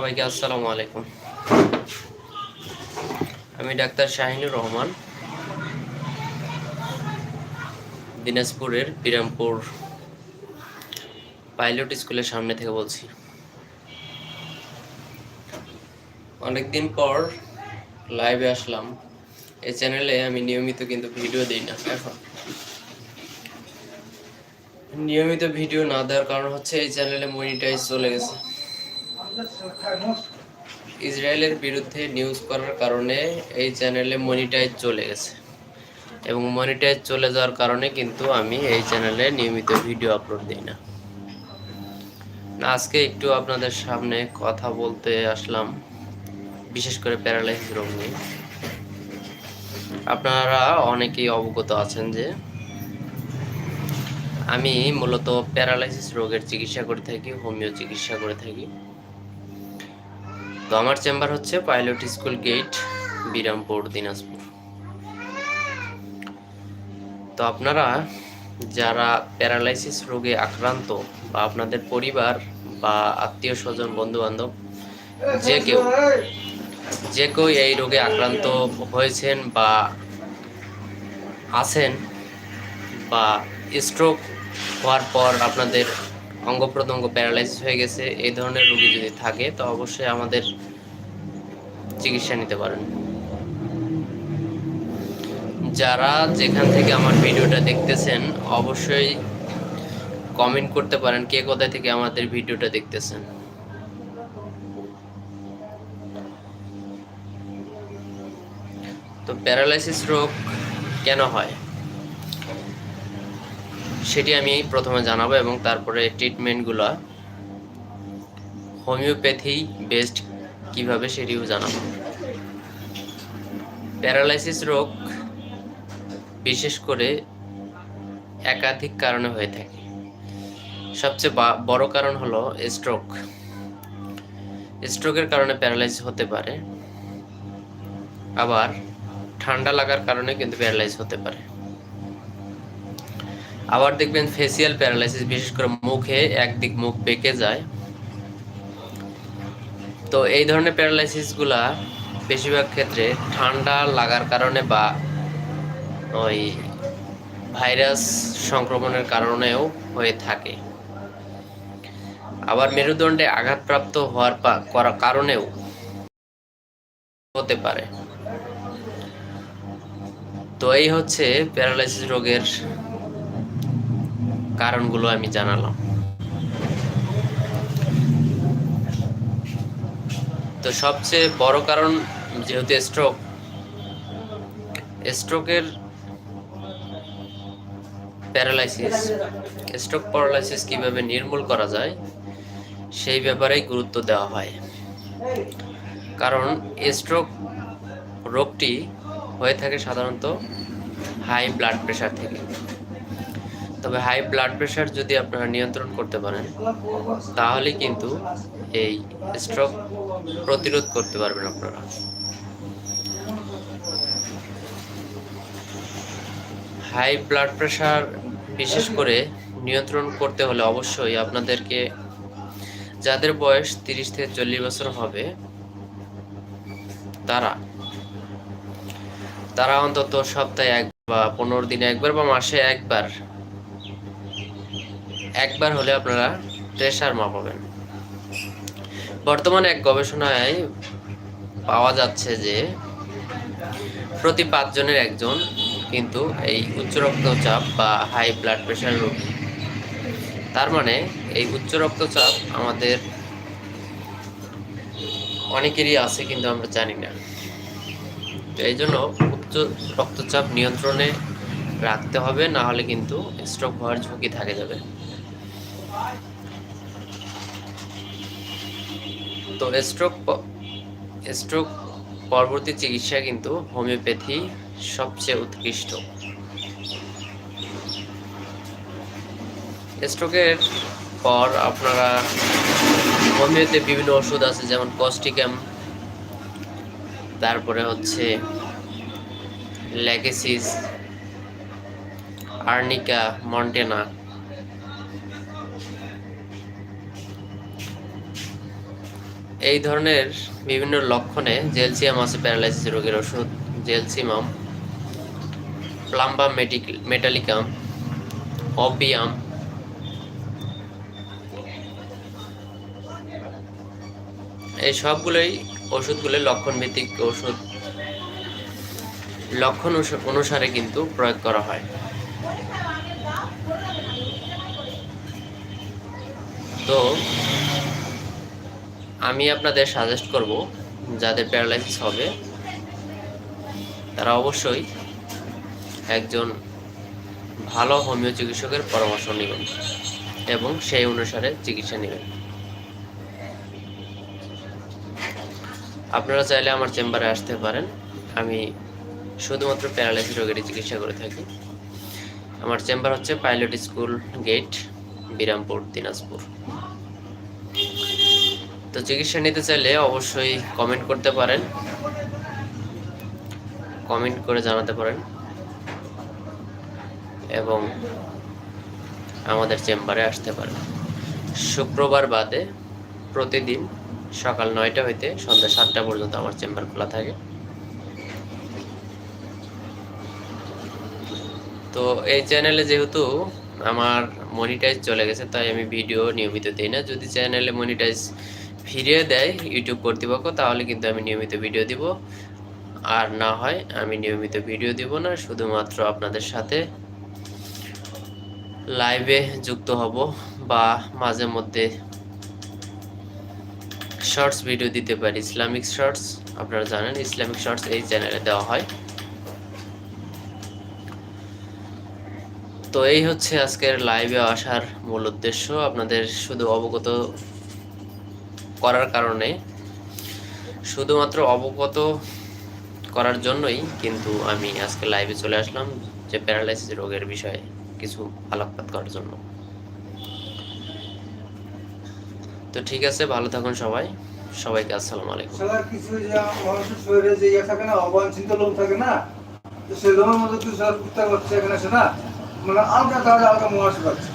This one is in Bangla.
সবাইকে আসসালামু আলাইকুম। আমি ডাক্তার শাহিনুর রহমান, দিনাজপুরের বিরামপুর পাইলট স্কুলের সামনে থেকে বলছি। অনেকদিন পর লাইভে আসলাম। এই চ্যানেলে আমি নিয়মিত কিন্তু ভিডিও দিই না এখন। নিয়মিত ভিডিও না দেওয়ার কারণ হচ্ছে এই চ্যানেলে মনিটাইজ চলে গেছে। ইসরায়েলের বিরুদ্ধে নিউজ করার কারণে এই চ্যানেলে মনিটাইজ চলে গেছে। এবং মনিটাইজ চলে যাওয়ার কারণে কিন্তু আমি এই চ্যানেলে নিয়মিত ভিডিও আপলোড দিই না। আজকে একটু আপনাদের সামনে কথা বলতে আসলাম, বিশেষ করে প্যারালাইসিস রোগ নিয়ে। আপনারা অনেকেই অবগত আছেন যে, আমি মূলত প্যারালাইসিস রোগের চিকিৎসা করে থাকি, হোমিও চিকিৎসা করে থাকি। তো আমার চেম্বার হচ্ছে pilot school gate, Birampur, Dinajpur. তো আপনারা যারা প্যারালাইসিস রোগে আক্রান্ত বা আপনাদের পরিবার বা আত্মীয় স্বজন বন্ধু বান্ধব যে কেউ যে কেউ এই রোগে আক্রান্ত হয়েছেন বা আছেন বা স্ট্রোক হওয়ার পর আপনাদের অঙ্গ প্রত্যঙ্গ প্যারালাইসিস হয়ে গেছে, এই ধরনের রোগী যদি থাকে, তো অবশ্যই আমাদের চিকিৎসা নিতে পারেন। যারা যেখান থেকে আমার ভিডিওটা দেখতেছেন, অবশ্যই কমেন্ট করতে পারেন কে কোথায় থেকে আমাদের ভিডিওটা দেখতেছেন। তো প্যারালাইসিস রোগ কেন হয়? সেটি আমি প্রথমে জানাব এবং তারপরে ট্রিটমেন্টগুলো হোমিওপ্যাথি বেসড কীভাবে সেটিও জানাব। প্যারালাইসিস রোগ বিশেষ করে একাধিক কারণে হয়ে থাকে। সবচেয়ে বড় কারণ হলো স্ট্রোক স্ট্রোকের কারণে প্যারালাইসিস হতে পারে। আবার ঠান্ডা লাগার কারণে কিন্তু প্যারালাইসিস হতে পারে। আবার দেখবেন ফেসিয়াল প্যারালাইসিস বিশেষ করে মুখে একদিক মুখ বেঁকে যায়। তো এই ধরনের প্যারালাইসিসগুলা বেশিরভাগ ক্ষেত্রে ঠান্ডা লাগার কারণে বা ওই ভাইরাস সংক্রমণের কারণেও হয়ে থাকে। আবার মেরুদণ্ডে আঘাতপ্রাপ্ত হওয়ার করার কারণেও হতে পারে। তো এই হচ্ছে প্যারালাইসিস রোগের কারণগুলো আমি জানালাম। তো সবচেয়ে বড় কারণ যেহেতু স্ট্রোক স্ট্রোকের প্যারালাইসিস স্ট্রোক প্যারালাইসিস কীভাবে নির্মূল করা যায়, সেই ব্যাপারেই গুরুত্ব দেওয়া হয়। কারণ স্ট্রোক রোগটি হয়ে থাকে সাধারণত হাই ব্লাড প্রেশার থেকে। তবে হাই ব্লাড প্রেশার যদি আপনারা নিয়ন্ত্রণ করতে পারেন, তাহলে কিন্তু এই স্ট্রোক প্রতিরোধ করতে পারবেন আপনারা। হাই ব্লাড প্রেশার বিশেষ করে নিয়ন্ত্রণ করতে হলে অবশ্যই আপনাদেরকে, যাদের বয়স তিরিশ থেকে চল্লিশ বছর হবে, তারা তারা অন্তত সপ্তাহে এক বা পনেরো দিনে একবার বা মাসে একবার একবার হলে আপনারা প্রেশার মাপাবেন বর্তমানে এক গবেষণায় পাওয়া যাচ্ছে যে, প্রতি পাঁচজনের একজন কিন্তু এই উচ্চ রক্তচাপ বা হাই ব্লাড প্রেশার রোগী। তার মানে এই উচ্চ রক্তচাপ আমাদের অনেকেরই আছে কিন্তু আমরা জানি না। তো এই জন্য উচ্চ রক্তচাপ নিয়ন্ত্রণে রাখতে হবে, না হলে কিন্তু স্ট্রোক হওয়ার ঝুঁকি থাকে যাবে। তো স্ট্রোক স্ট্রোক পরবর্তী চিকিৎসা কিন্তু হোমিওপ্যাথি সবচেয়ে উৎকৃষ্ট। স্ট্রোকের পর আপনারা হোমিওতে বিভিন্ন ওষুধ আছে, যেমন কস্টিক্যাম তারপরে হচ্ছে ল্যাগেসিস আর্নিকা, মন্টেনা এই ধরনের বিভিন্ন লক্ষণে জেলসিয়াম আছে, প্যারালাইসিস রোগের ওষুধ, জেলসিমাম প্লাম্বা মেটিক, মেটালিকাম, অপিয়াম। এই সবগুলোই ওষুধগুলো লক্ষণ ভিত্তিক ওষুধ। লক্ষণ অনুস- অনুসারে কিন্তু প্রয়োগ করা হয়। তো আমি আপনাদের সাজেস্ট করব যাদের প্যারালাইসিস হবে, তারা অবশ্যই একজন ভালো হোমিও চিকিৎসকের পরামর্শ নেবেন এবং সেই অনুসারে চিকিৎসা নেবেন। আপনারা চাইলে আমার চেম্বারে আসতে পারেন। আমি শুধুমাত্র প্যারালাইসিস রোগেরই চিকিৎসা করে থাকি। আমার চেম্বার হচ্ছে pilot school gate, Birampur, Dinajpur. তো চিকিৎসা নিতে চাইলে অবশ্যই কমেন্ট করতে পারেন। কমেন্ট করে জানাতে পারেন। এবং আমাদের চেম্বারে আসতে পারেন। শুক্রবার বাদে প্রতিদিন সকাল নয়টা হইতে সন্ধ্যা সাতটা পর্যন্ত আমার চেম্বার খোলা থাকে। তো এই চ্যানেলে যেহেতু আমার মনিটাইজ চলে গেছে, তাই আমি ভিডিও নিয়মিত দিই না। যদি চ্যানেলে মনিটাইজ ফিরিয়ে দেয় ইউটিউব কর্তৃপক্ষ, তাহলে কিন্তু আমি নিয়মিত ভিডিও দিব। আর না হয় আমি নিয়মিত ভিডিও দিব না, শুধুমাত্র আপনাদের সাথে লাইভে যুক্ত হব বা মাঝে মধ্যে শর্টস ভিডিও দিতে পারি। ইসলামিক শর্টস আপনারা জানেন, ইসলামিক শর্টস এই চ্যানেলে দেওয়া হয়। তো এই হচ্ছে আজকের লাইভে আসার মূল উদ্দেশ্য। আপনাদের শুধু অবগত করার কারণে শুধুমাত্র অবগত করার জন্যই কিন্তু আমি আজকে লাইভে চলে আসলাম যে প্যারালাইসিস রোগের বিষয়ে কিছু আলোকপাত করার জন্য। তো ঠিক আছে, ভালো থাকুন সবাই। সবাইকে আসসালামু আলাইকুম। সারা কিছু যে মানুষের শরীরে যে ইয়ে থাকে না, অবাঞ্ছিত লোম থাকে না, তো সেই লোমের মধ্যে তুই সার কুত্তা করছে এখানে সে না মানে আলগা তাহলে আলগা মহাশ পাচ্ছে।